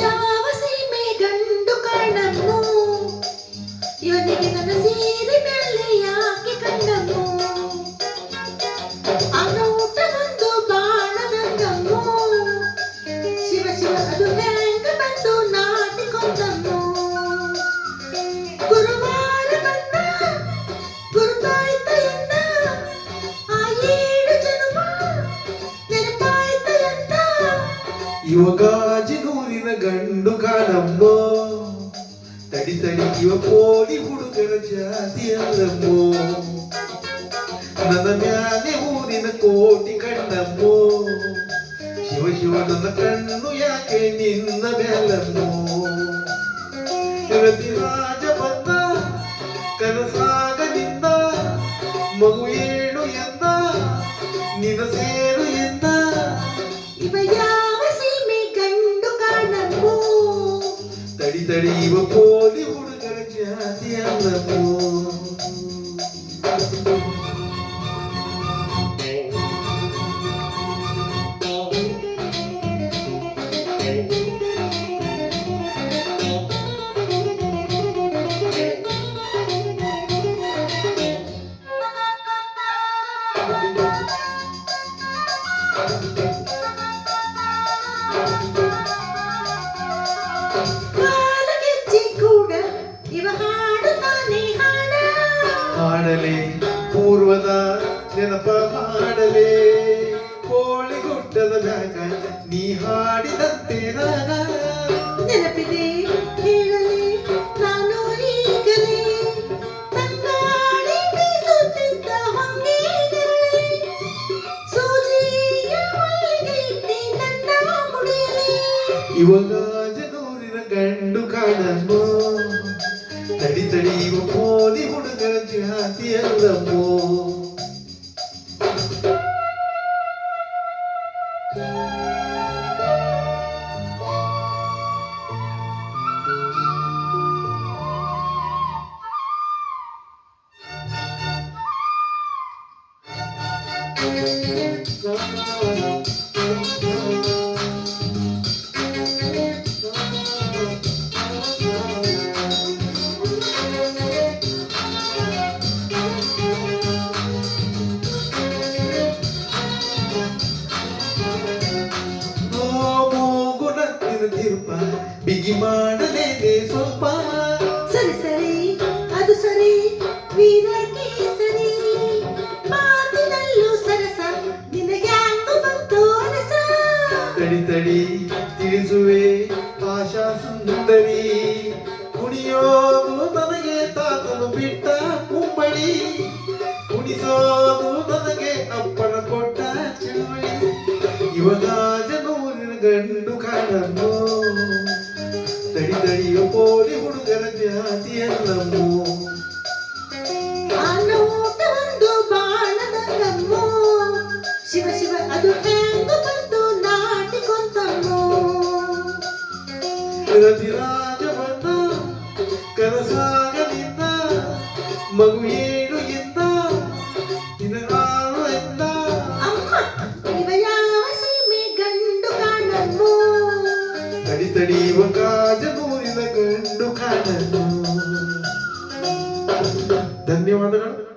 ಯಾವ ಸೀಮೆ ಗಂಡು ಕಾಣನ್ನು ಇವನಿಗೆ ನನ್ನ ಸೀರೆ ಇವ ನೂರಿನ ಗಂಡು ಕಾಣಮ್ಮೋ ತಡಿ ತಡಿ ಇವ ಕೋಡಿ ಹುಡುಗರ ಜಾತಿಯಲ್ಲಮ್ಮೋ ನನ್ನ ಮ್ಯಾಲೆ ಊರಿನ ಕೋಟಿ ಕಣ್ಣಮ್ಮೋ? ಶಿವ ಶಿವ ನನ್ನ ಕಣ್ಣು ಯಾಕೆ ನಿನ್ನ ಮೇಲಮ್ಮೋ ರತಿರಾಜ ರಾಜ ಬಂದ, ಕನಸಾಗ ನಿಂದ, ಮಗು ಏಳು ಎಂದ ನಿನ್ನ ಸೇರು ತಡಿ ತಡಿ ಇವ ಕೋಲಿ ಹುಡುಗರ ಜಾತಿ ಅಲ್ಲವೋ ಕಾಲಗೆಜ್ಜೆ ಪೂರ್ವದ ನೆನಪ ಮಾಡಲೇ. ಕೋಳಿ ಗುಡ್ಡದ ಜಾಗ ನೀ ಹಾಡಿದಂತೆ ರಾಗ ನೆನಪಿದೆ ಹೇಳಲೆ ನಾನು ಈಗಲೇ. ಇವಾಗ ಜನೂರಿನ ಗಂಡು ಕಾಣಮ್ಮೋ தடி தடியும் போதி கொடுக்கிற ஜாதி அல்லமோ Thank you. ಬಿಗಿ ಮಾಡಲೇನೆ ಸ್ವಲ್ಪ. ಸರಿ ಸರಿ. ಅದು ಸರಿ. ವೀರ ಕೇಸರಿ. ಮಾತಿನಲ್ಲೂ ಸರಸ. ನಿನಗೆ ಅಂಗು ಬಂತು ಅರಸ. ತಡಿ ತಡಿ. ತಿಳಿಸುವೆ ಆಶಾ ಸುಂದರಿ. ಕುಣಿಯೋದು ನನಗೆ ತಾತನು ಬಿಟ್ಟ ಕುಂಬಳಿ. ಕುಣಿಸೋದು ನನಗೆ ಅಪ್ಪನ ಕೊಟ್ಟ ಚಳುವಳಿ ಇವಾಗ ಜನೂರಿನ ಗಂಡು ಕಾಣನ್ನು ತಡಿ ತಡಿಯೋ ಕೋಲಿ ಹುಡುಗರ ಜಾತಿಯಲ್ಲಮ್ಮೋ ಆ ನೋಟ ಒಂದು ಬಾಣದಂಗಮ್ಮೋ ಶಿವ ಶಿವ ಅದು ಹೆಂಗು ಬಂದು ನಾಟಿಕೊಂತಮ್ಮೋ ರತಿರಾಜ ಬಂದ ಕನಸಾಗಲಿಂದ ಮಗು ಏಳು ಎಂದ ನಿನಗಾರು ಎಂದ ಅಮ್ಮ ಇವ ಯಾವ ಸೀಮೆ ಗಂಡು ಕಾಣಮ್ಮೋ ತಡಿ ತಡಿ ಇವ ಗಾಜನೂರಿನ ಗಂಡು ಕಾಣನು ಧನ್ಯವಾದಗಳು.